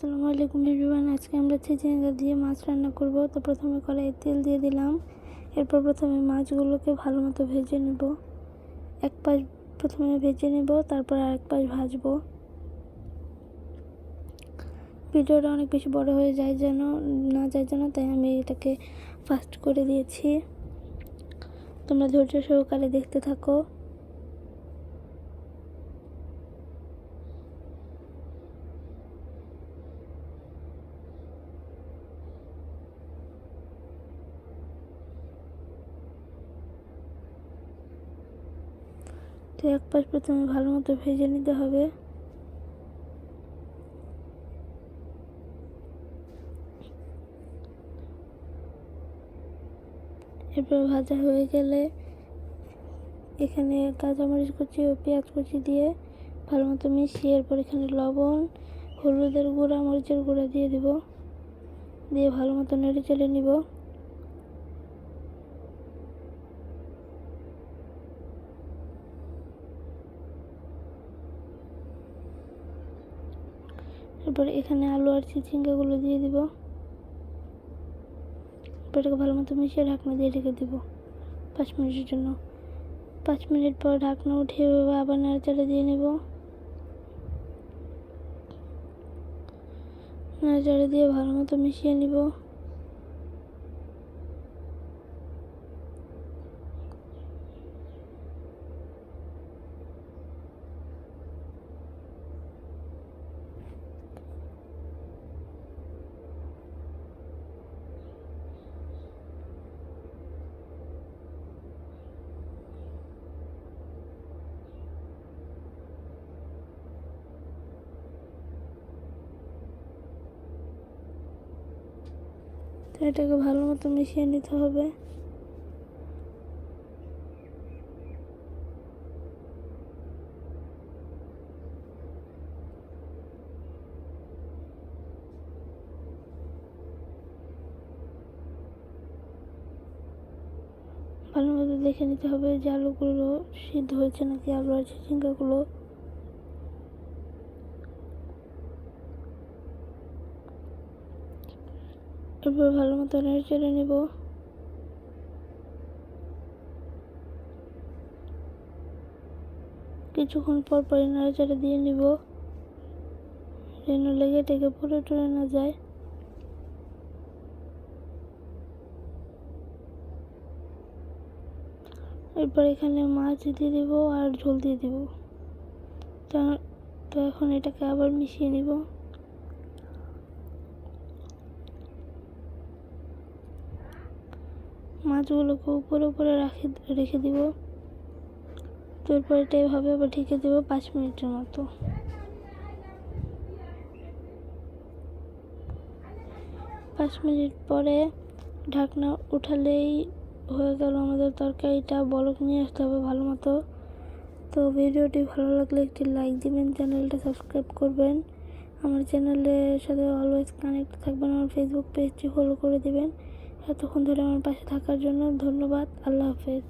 আসসালামু আলাইকুম এভরিওয়ান, আজকে আমরা চিচিঙ্গা দিয়ে মাছ রান্না করব। তো প্রথমে কড়াইয়ে তেল দিয়ে দিলাম। এরপর প্রথমে মাছগুলোকে ভালো মতো ভেজে নেব। এক পাশ প্রথমে ভেজে নেব, তারপর আরেক পাশ ভাজবো। ভিডিওটা অনেক বেশি বড় হয়ে যায় যেন, না যায় যেন, তাই আমি এটাকে ফাস্ট করে দিয়েছি। তোমরা ধৈর্য সহকারে দেখতে থাকো। তো এক পাশ প্রথমে ভালো মতো ভেজে নিতে হবে। এরপর ভাজা হয়ে গেলে এখানে কাঁচামরিচ কুচি ও পেঁয়াজ কুচি দিয়ে ভালো মতো মিশিয়ে এরপর এখানে লবণ, হলুদের গুঁড়া, মরিচের গুঁড়া দিয়ে দিব। দিয়ে ভালো মতো নেড়ে চেড়ে নিব। এরপর এখানে আলু আর চিচিঙ্গাগুলো দিয়ে দিব। এটাকে ভালো মতো মিশিয়ে ঢাকনা দিয়ে রেখে দিব পাঁচ মিনিটের জন্য। পাঁচ মিনিট পর ঢাকনা উঠিয়ে আবার নাড়াচাড়া দিয়ে নেব। নাড়াচাড়া দিয়ে ভালো মতো মিশিয়ে নিব। তো এটাকে ভালো মতো মিশিয়ে নিতে হবে। ভালো মতো দেখে নিতে হবে যে আলুগুলো সিদ্ধ হয়েছে নাকি আলু আর ঝিঙ্গাগুলো। এরপর ভালো মতো নেড়ে চেড়ে নেব। কিছুক্ষণ পর পরে নাড়াচাড়া দিয়ে নিব। যেন লেগে টেগে পুরো টুরে না যায়। এরপর এখানে মাছ দিয়ে দিব আর ঝোল দিয়ে দিব। তো এখন এটাকে আবার মিশিয়ে নিব। মাছগুলোকে উপরে উপরে রাখে, রেখে দিব। তারপর এটা এভাবে আবার ঢেকে দেবো পাঁচ মিনিটের মতো। পাঁচ মিনিট পরে ঢাকনা উঠালেই হয়ে গেল আমাদের তরকারিটা। বলক নিয়ে আসতে হবে ভালো মতো। তো ভিডিওটি ভালো লাগলে একটি লাইক দিবেন, চ্যানেলটা সাবস্ক্রাইব করবেন। আমার চ্যানেলের সাথে অলওয়েজ কানেক্ট থাকবেন, আমার ফেসবুক পেজটি ফলো করে দিবেন। এতক্ষণ ধরে আমার পাশে থাকার জন্য ধন্যবাদ। আল্লাহ হাফেজ।